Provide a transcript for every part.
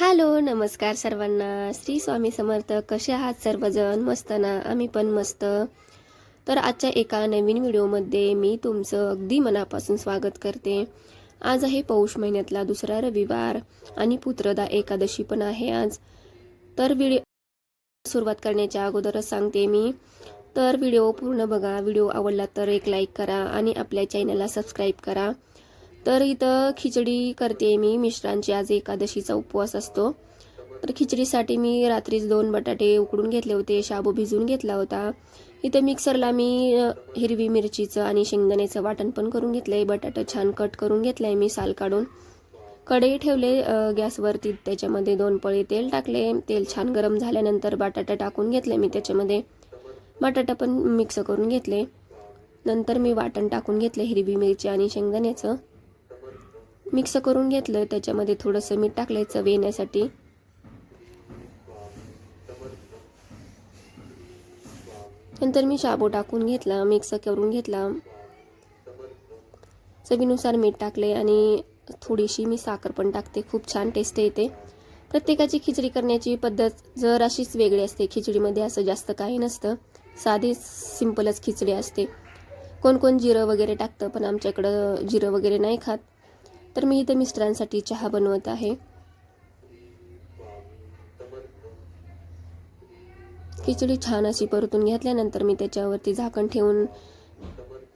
Hello नमस्कार सर्वांना. श्री स्वामी समर्थ कसे आहात सर्वजण? मस्त ना आम्ही पण मस्त. तर आजच्या एका नवीन व्हिडिओमध्ये मी तुमचं अगदी मनापासून स्वागत करते. आज आहे पौष महिन्यातला दुसरा रविवार आणि पुत्रदा एकादशी पण आहे आज. तर व्हिडिओ सुरुवात करण्याच्या अगोदरच सांगते मी. तर व्हिडिओ पूर्ण बघा. व्हिडिओ आवडला तर एक लाईक करा आणि आपल्या चॅनलला सबस्क्राईब करा. तर इथं खिचडी करते मी. मिश्रांची आज एकादशीचा उपवास असतो. तर खिचडीसाठी मी रात्रीच दोन बटाटे उकडून घेतले होते. शाबू भिजून घेतला होता. इथं मिक्सरला मी हिरवी मिरचीचं आणि शेंगदाण्याचं वाटण पण करून घेतलं आहे बटाटा छान कट करून घेतलं आहे मी साल काढून. कढई ठेवले गॅसवरती त्याच्यामध्ये दोन पळी तेल टाकले. तेल छान गरम झाल्यानंतर बटाटा टाकून घेतले मी त्याच्यामध्ये. बटाटा पण मिक्स करून घेतले. नंतर मी वाटण टाकून घेतले हिरवी मिरची आणि शेंगदाण्याचं. मिक्स करून घेतलं. त्याच्यामध्ये थोडंसं मीठ टाकलं चव येण्यासाठी. नंतर मी शाबू टाकून घेतला मिक्स करून घेतला. चवीनुसार मीठ टाकले आणि थोडीशी मी साखर पण टाकते. खूप छान टेस्ट येते. प्रत्येकाची खिचडी करण्याची पद्धत जर अशीच वेगळी असते खिचडीमध्ये असं जास्त काही नसतं. साधी सिंपलच खिचडी असते. कोण कोण जिरं वगैरे टाकतं पण आमच्याकडं जिरं वगैरे नाही खात. तर मी इथं मिस्टरांसाठी चहा बनवत आहे. खिचडी छान अशी परतून घेतल्यानंतर मी त्याच्यावरती झाकण ठेवून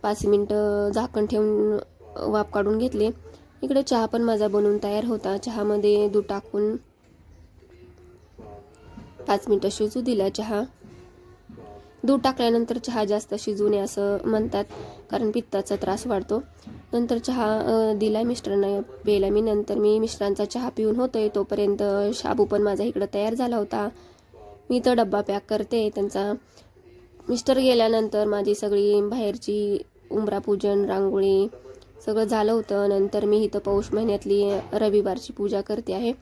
पाच मिनटं झाकण ठेवून वाफ काढून घेतले. इकडे चहा पण माझा बनवून तयार होता. चहामध्ये दूध टाकून पाच मिनटं शिजू दिला चहा. दूध टाकल्यानंतर चहा जास्त शिजू नये असं म्हणतात कारण पित्ताचा त्रास वाढतो. नंतर चहा दिला मिस्टरांना. प्यायला मी नंतर मी मिस्टरांचा चहा पिऊन होतोय तोपर्यंत शाबू पण माझा इकडं तयार झाला होता. मी तर डब्बा पॅक करते त्यांचा. मिस्टर गेल्यानंतर माझी सगळी बाहेरची उमरापूजन रांगोळी सगळं झालं होतं. नंतर मी इथं पौष महिन्यातली रविवारची पूजा करते आहे.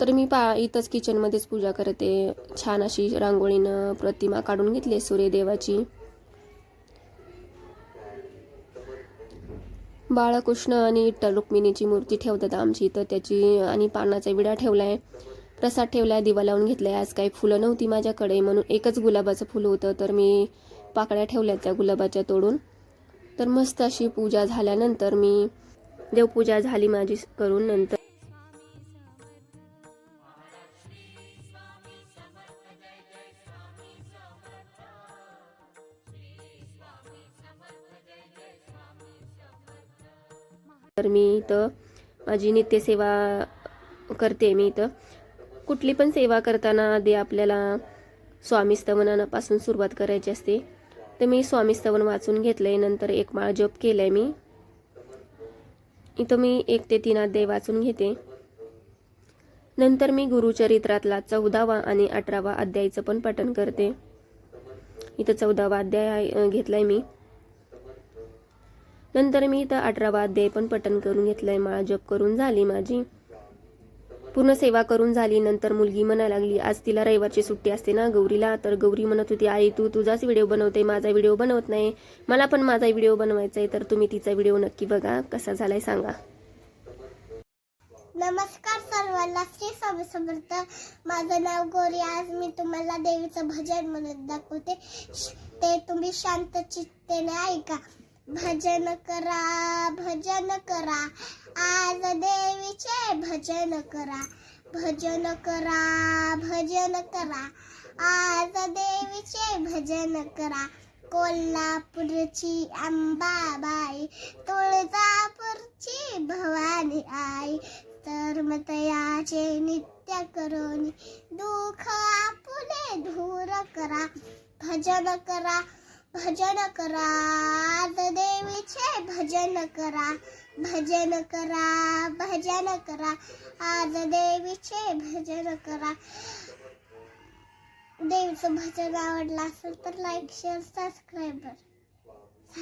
तर मी पा इथंच किचनमध्येच पूजा करते. छान अशी रांगोळीनं प्रतिमा काढून घेतली सूर्यदेवाची. बाळकृष्ण आणि विठ्ठल रुक्मिणीची मूर्ती ठेवतात आमची. इथं त्याची आणि पानाचा विडा ठेवला आहे प्रसाद ठेवला आहे दिवा लावून घेतलाय. आज काही फुलं नव्हती माझ्याकडे म्हणून एकच गुलाबाचं फुलं होतं. तर मी पाकळ्या ठेवल्या त्या गुलाबाच्या तोडून. तर मस्त अशी पूजा झाल्यानंतर मी देवपूजा झाली माझी करून नंतर. तर मी इथं माझी नित्यसेवा करते. मी इथं कुठली पण सेवा करताना आधी आपल्याला स्वामी स्तवनापासून सुरुवात करायची असते. तर मी स्वामी स्तवन वाचून घेतलंय. नंतर एक माळ जप केलाय मी. इथं मी एक ते तीन अध्याय वाचून घेते. नंतर मी गुरुचरित्रातला चौदावा आणि अठरावा अध्यायचं पण पठण करते. इथं चौदावा अध्याय आहे- घेतलाय मी. नंतर मी इथं अठरावा अध्याय पण पठण करून घेतलंय. माळा जप करून झाली माझी. पूर्ण सेवा करून झाली. नंतर मुलगी म्हणायला लागली आज तिला रविवारची सुट्टी असते ना गौरीला. तर गौरी म्हणत होती आई तू तुझाच व्हिडिओ बनवते. माझा व्हिडिओ बनवत नाही. मला पण माझा व्हिडिओ बनवायचा आहे तर तुम्ही तिचा व्हिडिओ नक्की बघा. कसा झालाय सांगा. नमस्कार सर्वांना. श्री स्वामी समर्थ. माझं नाव गौरी. आज मी तुम्हाला देवीचं भजन म्हणत दाखवते. ते तुम्ही शांत चित्तेने ऐका. भजन करा भजन करा. आज देवीचे भजन करा. भजन करा भजन करा. आज देवीचे भजन करा. कोल्हापूरची अंबाबाई तुळजापूरची भवानी आई. तर मतयाचे नित्य करोनी दुःख आपुले धूर करा. भजन करा भजन करा देवीचे भजन करा भजन करा भजन करा आज देवीचे भजन करा. देवीचं भजन आवडलं असेल तर लाईक शेअर सबस्क्राईब